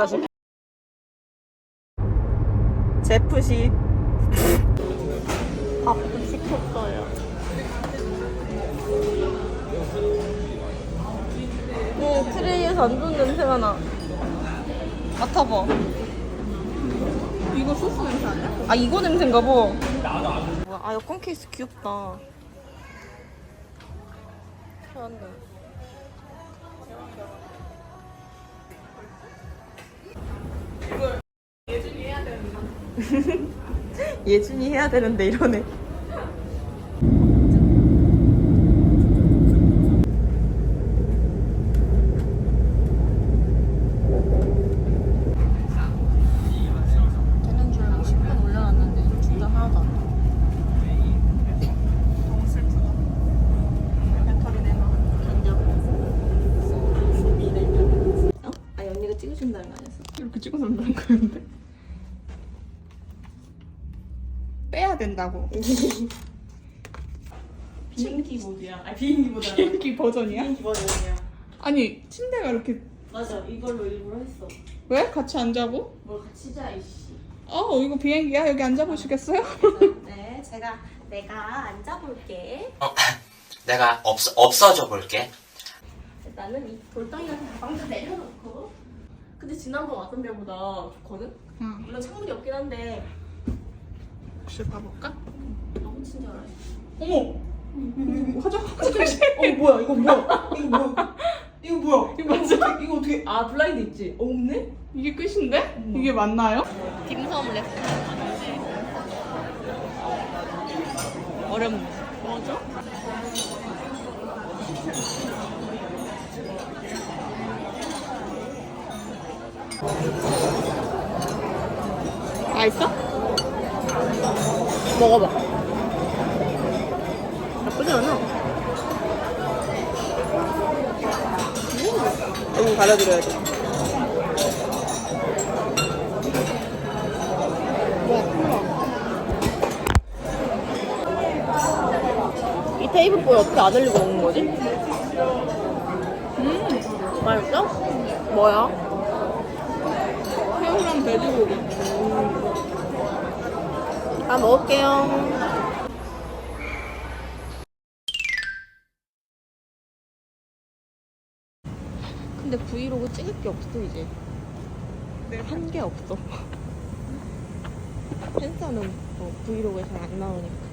자식. 제프시. 밥도 시켰어요. 네, 트레이에서 안 좋은 냄새가 나. 맡아봐. 이거 소스 냄새 아니야? 아, 이거 냄새인가 봐. 뭐야, 아, 여권 케이스 귀엽다. 편한데. 예준이 해야 되는데 이러네. 되는 줄 알고 10분 올려놨는데 진짜 하나도 안 돼. 너무 슬프다. 배터리 내놔. 어? 찍어준다는 거 아니었어? 이렇게 찍어서 온다는 거였는데. 빼야 된다고. 비행기 모드야. 아 비행기보다 비행기 버전이야? 비행기 버전이야. 아니 침대가 이렇게 맞아 이걸로 일부러 했어. 왜 같이 안 자고? 뭘 같이 자 이씨. 어 이거 비행기야 여기 앉아 보시겠어요? 네 제가 내가 앉아볼게. 어, 내가 없, 없어져 볼게. 나는 이 돌덩이 같은 가방도 내려놓고. 근데 지난번 왔던 데보다 좋거든? 응. 물론 창문이 없긴 한데 혹시 봐볼까? 너무 친절해. 어머 화장 화장실. 어 뭐야 이거 뭐야 이거 뭐야 이거 뭐야 이거 맞아? 이거 어떻게 아 블라인드 있지? 어, 없네? 이게 끝인데? 이게 맞나요? 딤섬 레스토랑 어렵네 맞아? 맛있어? 먹어봐 나쁘지 않아 이거 갈아드려야 돼 이 테이블 보이 어떻게 안 흘리고 먹는 거지? 음 맛있어? 뭐야? 새우랑 돼지고기. 다 먹을게요. 근데 브이로그 찍을 게 없어 이제. 한 게 없어. 펜사는 뭐 브이로그에 잘 안 나오니까.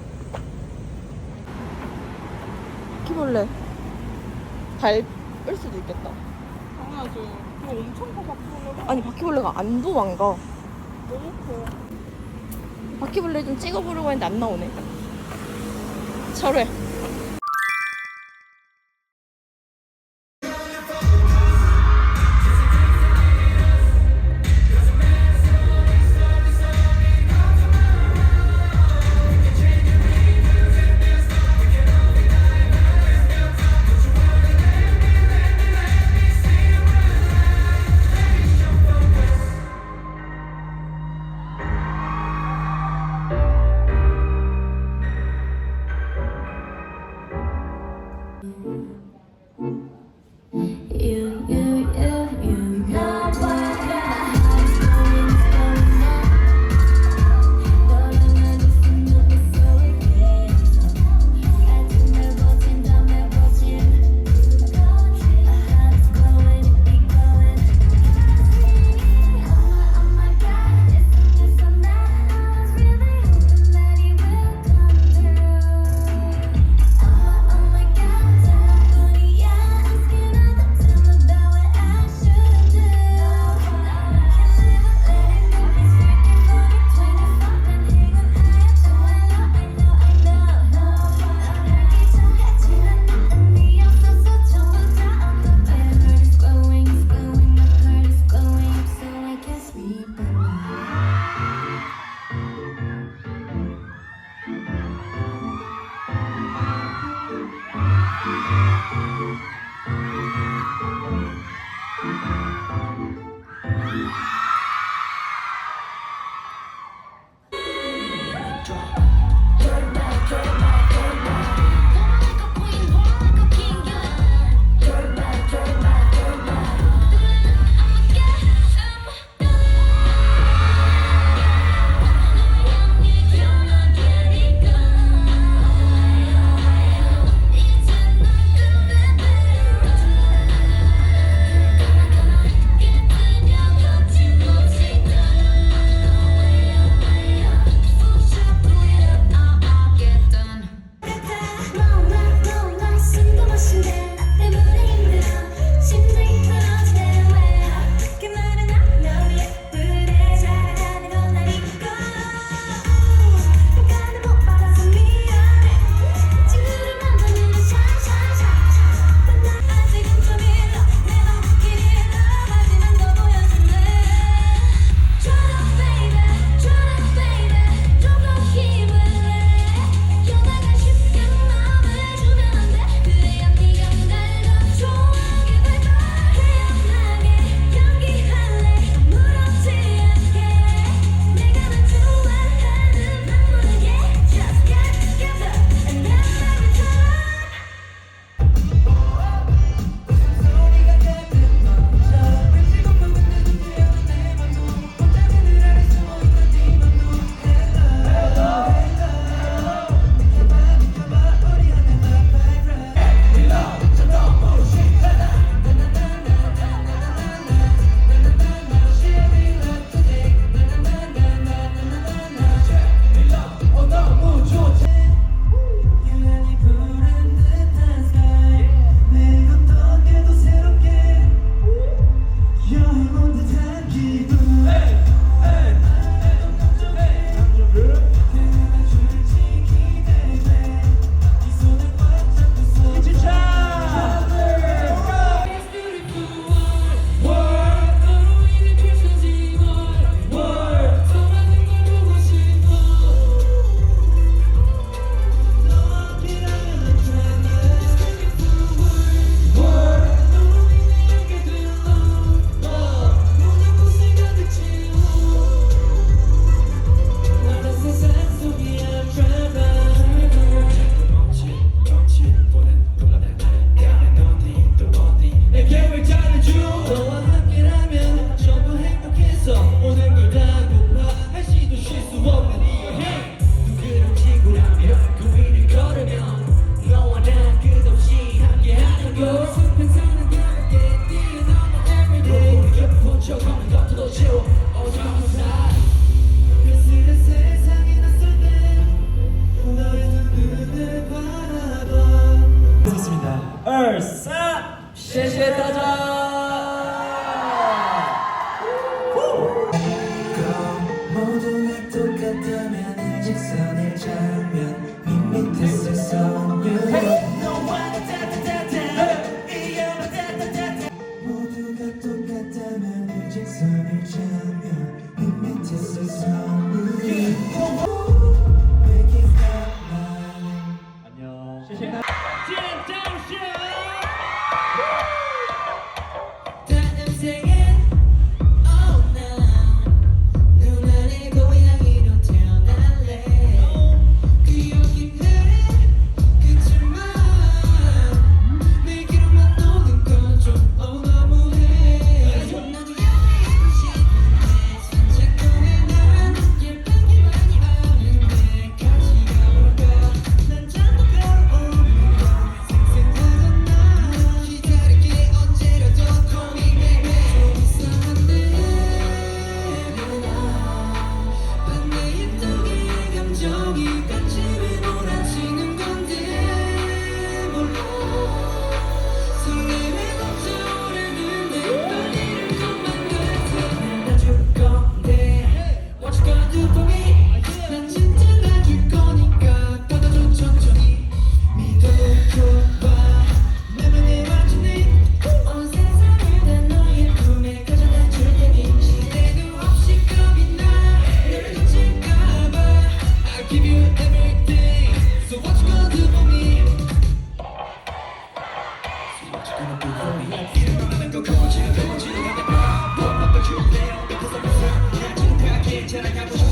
바퀴벌레 밟을 수도 있겠다. 당연하지. 이거 엄청 커 바꾸려고. 아니 바퀴벌레가 안 도망가. 너무 커. 바퀴벌레 좀 찍어보려고 했는데 안 나오네. 철회. 4谢谢大家。现在大家。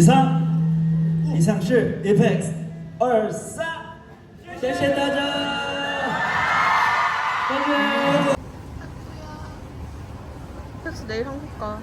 以上，以上是 Apex 二三，谢谢大家，再见。텍스 내일 한국 가.